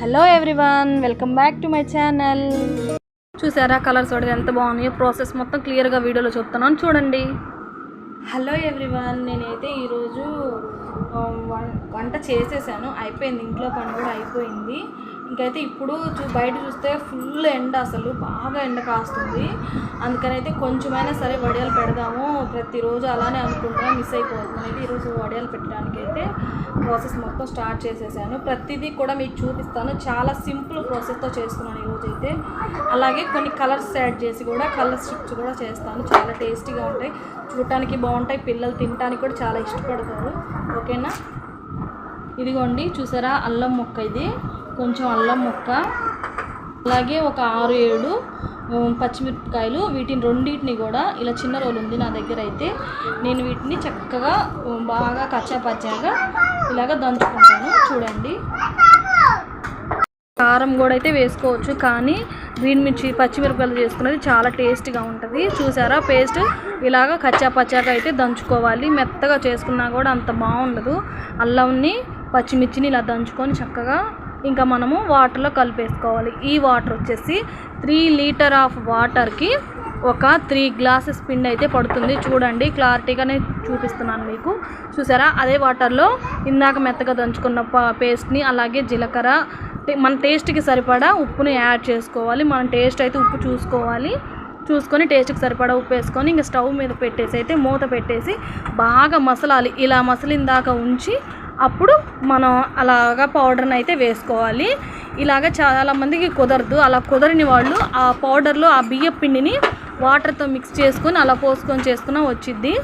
Hello everyone welcome back to my channel చూసారా? Colours కూడా ఎంత బాగున్నాయో? ప్రాసెస్ మొత్తం క్లియర్గా వీడియోలో చెప్తున్నాను చూడండి. హలో ఎవ్రీవన్ నేనైతే ఈరోజు వంట చేసేసాను. అయిపోయింది. ఇంట్లో పని కూడా అయిపోయింది. ఇంకైతే ఇప్పుడు చూ బయట చూస్తే ఫుల్ ఎండ అసలు బాగా ఎండ కాస్తుంది. అందుకనైతే కొంచెమైనా సరే వడియాలు పెడదాము. ప్రతిరోజు అలానే అనుకుంటున్నా మిస్ అయిపోతుంది ఈరోజు వడియాలు పెట్టడానికి అయితే ప్రాసెస్ మొత్తం స్టార్ట్ చేసేసాను. ప్రతిదీ కూడా మీకు చూపిస్తాను. చాలా సింపుల్ ప్రాసెస్తో చేస్తున్నాను ఈరోజు అయితే అలాగే కొన్ని కలర్స్ యాడ్ చేసి కూడా కలర్ స్ట్రిప్స్ కూడా చేస్తాను. చాలా టేస్టీగా ఉంటాయి. చూడటానికి బాగుంటాయి. పిల్లలు తినడానికి కూడా చాలా ఇష్టపడతారు. ఓకేనా? ఇదిగోండి చూసారా? అల్లం మొక్క ఇది. కొంచెం అల్లం ముక్క అలాగే ఒక ఆరు ఏడు పచ్చిమిరపకాయలు. వీటిని రెండింటిని కూడా ఇలా చిన్న రోలు ఉంది నా దగ్గర అయితే. నేను వీటిని చక్కగా బాగా కచ్చాపచ్చాగా ఇలాగ దంచుకుంటాను. చూడండి. కారం కూడా అయితే వేసుకోవచ్చు కానీ గ్రీన్ మిర్చి పచ్చిమిరపకాయలు చేసుకున్నది చాలా టేస్ట్గా ఉంటుంది. చూసారా? పేస్ట్ ఇలాగ కచ్చా పచ్చాగా అయితే దంచుకోవాలి. మెత్తగా చేసుకున్నా కూడా అంత బాగుండదు. అల్లంని పచ్చిమిర్చిని ఇలా దంచుకొని చక్కగా ఇంకా మనము వాటర్లో కలిపేసుకోవాలి. ఈ వాటర్ వచ్చేసి త్రీ లీటర్ ఆఫ్ వాటర్కి ఒక త్రీ గ్లాసెస్ పిండి అయితే పడుతుంది. చూడండి క్లారిటీగానే చూపిస్తున్నాను మీకు. చూసారా? అదే వాటర్లో ఇందాక మెత్తగా దంచుకున్న పేస్ట్ని అలాగే జీలకర్ర మన టేస్ట్కి సరిపడా ఉప్పుని యాడ్ చేసుకోవాలి. మన టేస్ట్ అయితే ఉప్పు చూసుకోవాలి. చూసుకొని టేస్ట్కి సరిపడా ఉప్పు వేసుకొని ఇంకా స్టవ్ మీద పెట్టేసి అయితే మూత పెట్టేసి బాగా మసలాలి. ఇలా మసలిన దాకా ఉంచి అప్పుడు మనం అలాగా పౌడర్ని అయితే వేసుకోవాలి. ఇలాగ చాలామందికి కుదరదు. అలా కుదరని వాళ్ళు ఆ పౌడర్లో ఆ బియ్య పిండిని వాటర్తో మిక్స్ చేసుకొని అలా పోసుకొని చేసుకున్నా వచ్చిద్ది.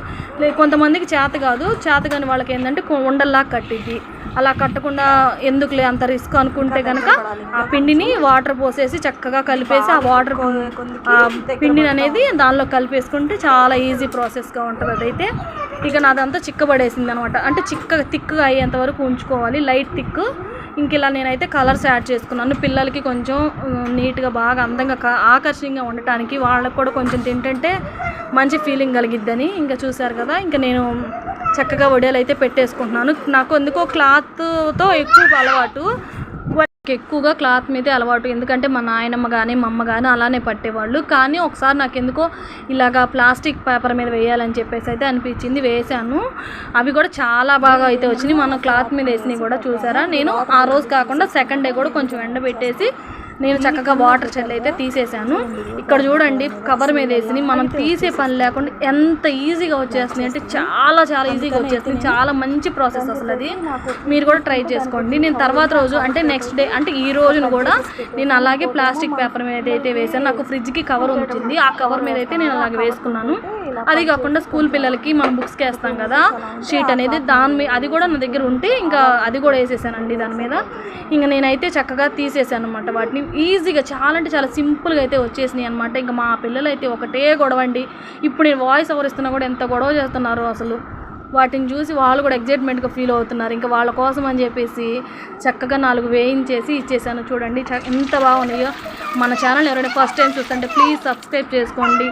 లే కొంతమందికి చేత కాదు. చేత కాని వాళ్ళకి ఏంటంటే ఉండల్లా కట్టిద్ది. అలా కట్టకుండా ఎందుకులే అంత రిస్క్ అనుకుంటే కనుక ఆ పిండిని వాటర్ పోసేసి చక్కగా కలిపేసి ఆ వాటర్ ఆ పిండిని అనేది దానిలో కలిపేసుకుంటే చాలా ఈజీ ప్రాసెస్గా ఉంటుంది అదైతే. ఇక నాదంతా చిక్కబడేసింది అనమాట అంటే చిక్కగా థిక్గా అయ్యేంత వరకు ఉంచుకోవాలి. లైట్ థిక్ ఇంక ఇలా నేనైతే కలర్స్ యాడ్ చేసుకున్నాను. పిల్లలకి కొంచెం నీట్గా బాగా అందంగా ఆకర్షణీయంగా ఉండటానికి వాళ్ళకి కూడా కొంచెం తింటుంటే మంచి ఫీలింగ్ కలిగిద్దని ఇంకా చూశారు కదా. ఇంకా నేను చక్కగా వడియాలు అయితే పెట్టేసుకుంటున్నాను. నాకు ఎందుకో క్లాత్తో ఎక్కువ అలవాటు. ఎక్కువగా క్లాత్ మీదే అలవాటు. ఎందుకంటే మా నాయనమ్మ కానీ మా అమ్మ కానీ అలానే పట్టేవాళ్ళు. కానీ ఒకసారి నాకు ఎందుకో ఇలాగా ప్లాస్టిక్ పేపర్ మీద వేయాలని చెప్పేసి అయితే అనిపించింది వేసాను అవి కూడా చాలా బాగా అయితే వచ్చినాయి. మనం క్లాత్ మీద వేసినవి కూడా చూసారా? నేను ఆ రోజు కాకుండా సెకండ్ డే కూడా కొంచెం ఎండబెట్టేసి నేను చక్కగా వాటర్ చెల్లి అయితే తీసేసాను. ఇక్కడ చూడండి కవర్ మీద వేసి మనం తీసే పని లేకుండా ఎంత ఈజీగా వచ్చేస్తుంది అంటే చాలా చాలా ఈజీగా వచ్చేస్తుంది చాలా మంచి ప్రాసెస్ అసలు అది. మీరు కూడా ట్రై చేసుకోండి. నేను తర్వాత రోజు అంటే నెక్స్ట్ డే అంటే ఈ రోజున కూడా నేను అలాగే ప్లాస్టిక్ పేపర్ మీద అయితే వేసాను నాకు ఫ్రిడ్జ్కి కవర్ ఉంటుంది ఆ కవర్ మీద అయితే నేను అలాగే వేసుకున్నాను. అది కాకుండా స్కూల్ పిల్లలకి మనం బుక్స్కి వేస్తాం కదా షీట్ అనేది దాని మీద అది కూడా నా దగ్గర ఉంటే ఇంకా అది కూడా వేసేసానండి దాని మీద. ఇంకా నేనైతే చక్కగా తీసేసాను అనమాట వాటిని. ఈజీగా చాలా అంటే చాలా సింపుల్గా అయితే వచ్చేసినాయి అనమాట ఇంకా మా పిల్లలు అయితే ఒకటే గొడవ అండి ఇప్పుడు నేను వాయిస్ ఓవర్ ఇస్తున్నా కూడా ఎంత గొడవ చేస్తున్నారు అసలు. వాటిని చూసి వాళ్ళు కూడా ఎగ్జైట్మెంట్గా ఫీల్ అవుతున్నారు. ఇంకా వాళ్ళ కోసం అని చెప్పేసి చక్కగా నాలుగు వేయించేసి ఇచ్చేసాను. చూడండి ఎంత బాగున్నాయో. మన ఛానల్ ఎవరైనా ఫస్ట్ టైం చూస్తుంటే ప్లీజ్ సబ్స్క్రైబ్ చేసుకోండి.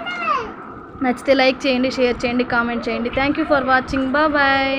నచ్చితే లైక్ చేయండి షేర్ చేయండి కామెంట్ చేయండి. Thank you for watching bye